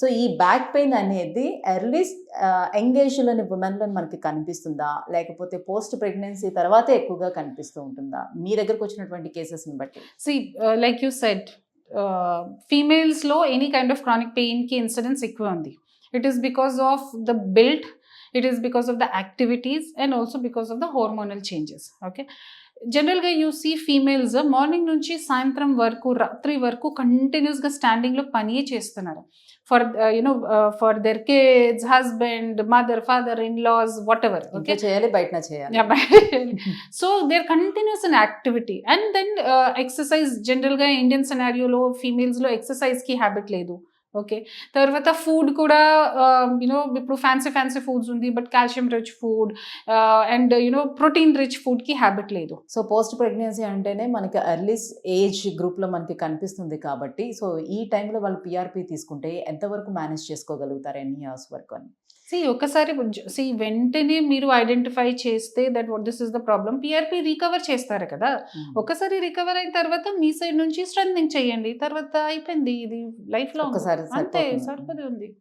So ఈ back pain అనేది early ఎంగేజ్లోని ఉమెన్లో మనకి కనిపిస్తుందా? లేకపోతే పోస్ట్ ప్రెగ్నెన్సీ తర్వాతే ఎక్కువగా కనిపిస్తూ ఉంటుందా? మీ దగ్గరకు వచ్చినటువంటి కేసెస్ని బట్టి. సి లైక్ యూ సెడ్ ఫీమేల్స్లో ఎనీ కైండ్ ఆఫ్ క్రానిక్ పెయిన్కి ఇన్సిడెన్స్ ఎక్కువ ఉంది. It is because of the built it is because of the activities and also because of the hormonal changes okay జనరల్గా యూ సీ ఫీమేల్స్ మార్నింగ్ నుంచి సాయంత్రం వరకు రాత్రి వరకు కంటిన్యూస్గా స్టాండింగ్లో పనియే చేస్తున్నారు. For you know for their kids husband mother father in laws whatever okay? చేయాలి బయటన చేయాలి. they're continuous in activity and then uh, exercise జనరల్గా ఇండియన్ సినారియోలో ఫీమేల్స్లో ఎక్సర్సైజ్కి హ్యాబిట్ లేదు. ఓకే. తర్వాత ఫుడ్ కూడా యూనో ఇప్పుడు ఫ్యాన్సీ ఫ్యాన్సీ ఫుడ్స్ ఉంది but calcium rich food and you know protein rich ఫుడ్కి హ్యాబిట్ లేదు. సో పోస్ట్ ప్రెగ్నెన్సీ అంటేనే మనకి ఎర్లీ ఏజ్ గ్రూప్లో మనకి కనిపిస్తుంది కాబట్టి సో ఈ టైంలో వాళ్ళు పిఆర్పి తీసుకుంటే ఎంతవరకు మేనేజ్ చేసుకోగలుగుతారు ఎన్ని ఇయర్స్ వరకు అని? సి ఒకసారి సి వెంటనే మీరు ఐడెంటిఫై చేస్తే that what this is the problem PRP recover చేస్తారు కదా. ఒకసారి రికవర్ అయిన తర్వాత మీ సైడ్ నుంచి స్ట్రెంగ్ చేయండి. తర్వాత అయిపోయింది. ఇది లైఫ్లో ఒక్కసారి అంతే సరిపోతుంది. ఉంది